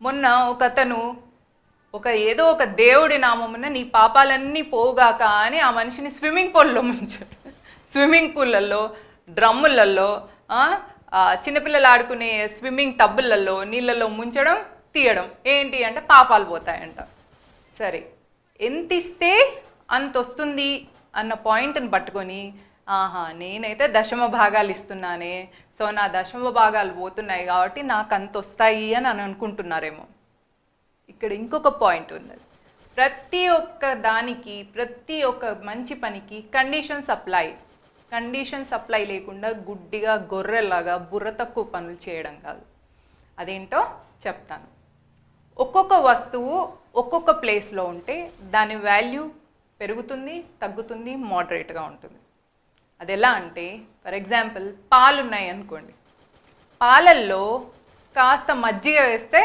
మొన్న ఒక అతను ఒక ఏదో ఒక దేవుడి నామమున నీ పాపాలన్నీ పోగాక అని ఆ మనిషిని స్విమ్మింగ్ పూల్లో ముంచాడు స్విమ్మింగ్ పూల్లలో డ్రమ్ములలో చిన్నపిల్లలు ఆడుకునే స్విమ్మింగ్ టబ్బులలో నీళ్ళల్లో ముంచడం తీయడం. ఏంటి అంటే పాపాలు పోతాయంట. సరే ఎంత ఇస్తే అంత వస్తుంది అన్న పాయింట్ని పట్టుకొని ఆహా నేనైతే దశమ భాగాలు ఇస్తున్నానే. సో నా దశమ భాగాలు పోతున్నాయి కాబట్టి నాకు అంత వస్తాయి అని అని అనుకుంటున్నారేమో. ఇక్కడ ఇంకొక పాయింట్ ఉంది. ప్రతి ఒక్క దానికి ప్రతి ఒక్క మంచి పనికి కండిషన్ సప్లై కండిషన్ సప్లై లేకుండా గుడ్డిగా గొర్రెలాగా బుర్ర తక్కువ పనులు చేయడం కాదు. అదేంటో చెప్తాను. ఒక్కొక్క వస్తువు ఒక్కొక్క ప్లేస్లో ఉంటే దాని వాల్యూ పెరుగుతుంది తగ్గుతుంది మోడరేట్గా ఉంటుంది. అది ఎలా అంటే ఫర్ ఎగ్జాంపుల్ పాలు ఉన్నాయి అనుకోండి పాలల్లో కాస్త మజ్జిగ వేస్తే